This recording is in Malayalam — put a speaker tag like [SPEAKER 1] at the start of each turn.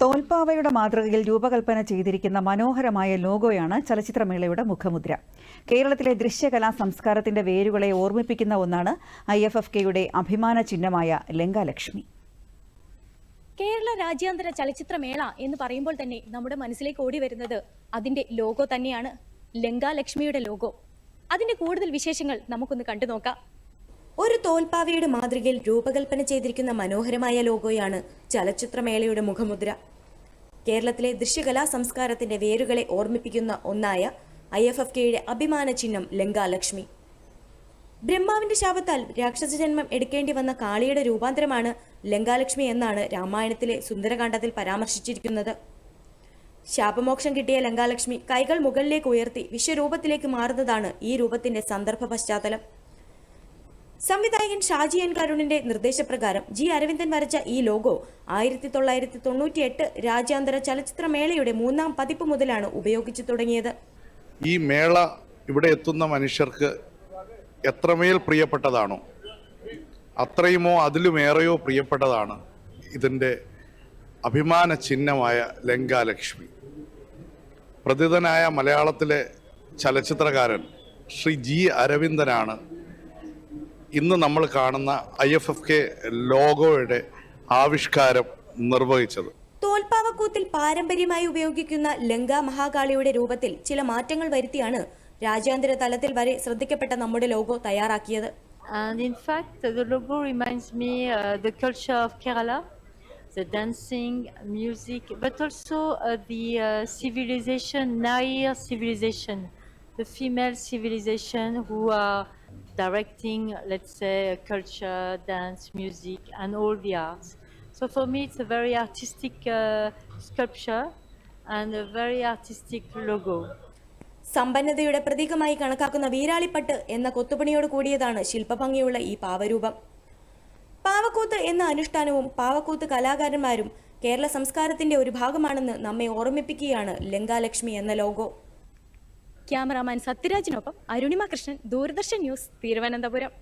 [SPEAKER 1] തോൽപ്പാവയുടെ മാതൃകയിൽ രൂപകൽപ്പന ചെയ്തിരിക്കുന്ന മനോഹരമായ ലോഗോയാണ് ചലച്ചിത്രമേളയുടെ മുഖമുദ്ര. കേരളത്തിലെ ദൃശ്യകലാ സംസ്കാരത്തിന്റെ വേരുകളെ ഓർമ്മിപ്പിക്കുന്ന ഒന്നാണ് ഐ എഫ് എഫ് കെയുടെ അഭിമാന ചിഹ്നമായ ലങ്കാലക്ഷ്മി.
[SPEAKER 2] കേരള രാജ്യാന്തര ചലച്ചിത്രമേള എന്ന് പറയുമ്പോൾ തന്നെ നമ്മുടെ മനസ്സിലേക്ക് ഓടി വരുന്നത് അതിന്റെ ലോഗോ തന്നെയാണ്. ലങ്കാലക്ഷ്മിയുടെ ലോഗോ. അതിന്റെ കൂടുതൽ വിശേഷങ്ങൾ നമുക്കൊന്ന് കണ്ടു നോക്കാം
[SPEAKER 3] ഒരു തോൽപ്പാവയുടെ മാതൃകയിൽ രൂപകൽപ്പന ചെയ്തിരിക്കുന്ന മനോഹരമായ ലോഗോയാണ് ചലച്ചിത്രമേളയുടെ മുഖമുദ്ര. കേരളത്തിലെ ദൃശ്യകലാ സംസ്കാരത്തിന്റെ വേരുകളെ ഓർമ്മിപ്പിക്കുന്ന ഒന്നായ ഐ എഫ് എഫ് കെയുടെ അഭിമാന ചിഹ്നം ലങ്കാലക്ഷ്മി. ബ്രഹ്മാവിന്റെ ശാപത്താൽ രാക്ഷസ ജന്മം എടുക്കേണ്ടി വന്ന കാളിയുടെ രൂപാന്തരമാണ് ലങ്കാലക്ഷ്മി എന്നാണ് രാമായണത്തിലെ സുന്ദരകാന്ഡത്തിൽ പരാമർശിച്ചിരിക്കുന്നത്. ശാപമോക്ഷം കിട്ടിയ ലങ്കാലക്ഷ്മി കൈകൾ മുകളിലേക്ക് ഉയർത്തി വിശ്വരൂപത്തിലേക്ക് മാറുന്നതാണ് ഈ രൂപത്തിന്റെ സന്ദർഭ പശ്ചാത്തലം. സംവിധായകൻ ഷാജി എൻ കരുണിന്റെ നിർദ്ദേശപ്രകാരം ജി അരവിന്ദൻ വരച്ച ഈ ലോഗോ ആയിരത്തി തൊള്ളായിരത്തി തൊണ്ണൂറ്റിയെട്ട് രാജ്യാന്തര ചലച്ചിത്രമേളയുടെ മൂന്നാം പതിപ്പ് മുതലാണ് ഉപയോഗിച്ചു തുടങ്ങിയത്.
[SPEAKER 4] ഈ മേള ഇവിടെ എത്തുന്ന മനുഷ്യർക്ക് എത്രമേൽ പ്രിയപ്പെട്ടതാണോ അത്രയുമോ അതിലുമേറെയോ പ്രിയപ്പെട്ടതാണ് ഇതിന്റെ അഭിമാന ചിഹ്നമായ ലങ്കാലക്ഷ്മി. പ്രതിതനായ മലയാളത്തിലെ ചലച്ചിത്രകാരൻ ശ്രീ ജി അരവിന്ദനാണ് ഇന്ന് നമ്മൾ കാണുന്ന ഐ എഫ് എഫ് കെ ലോഗോയുടെ ആവിഷ്കാരം നിർവഹിച്ചത്
[SPEAKER 3] തോൽപ്പാവക്കൂത്തിൽ പാരമ്പര്യമായി ഉപയോഗിക്കുന്ന ലങ്ക മഹാകാളിയുടെ രൂപത്തിൽ ചില മാറ്റങ്ങൾ വരുത്തിയാണ് രാജ്യാന്തര തലത്തിൽ വരെ ശ്രദ്ധിക്കപ്പെട്ട നമ്മുടെ ലോഗോ തയ്യാറാക്കിയത്
[SPEAKER 5] And in fact, the logo reminds me uh, the culture of Kerala, the dancing, music, but also uh, the uh, civilization, Nair civilization, the female civilization who are directing, let's say, culture, dance, music, and all the arts. So for me, it's a very artistic uh, sculpture and a very artistic logo.
[SPEAKER 3] സമ്പന്നതയുടെ പ്രതീകമായി കണക്കാക്കുന്ന വീരാളിപ്പട്ട് എന്ന കൊത്തുപണിയോട് കൂടിയതാണ് ശില്പഭംഗിയുള്ള ഈ പാവരൂപം പാവക്കൂത്ത് എന്ന അനുഷ്ഠാനവും പാവക്കൂത്ത് കലാകാരന്മാരും കേരള സംസ്കാരത്തിന്റെ ഒരു ഭാഗമാണെന്ന് നമ്മെ ഓർമ്മിപ്പിക്കുകയാണ് ലങ്കാലക്ഷ്മി എന്ന ലോഗോ
[SPEAKER 2] ക്യാമറാമാൻ സത്യരാജിനൊപ്പം അരുണിമ കൃഷ്ണൻ ദൂരദർശൻ ന്യൂസ് തിരുവനന്തപുരം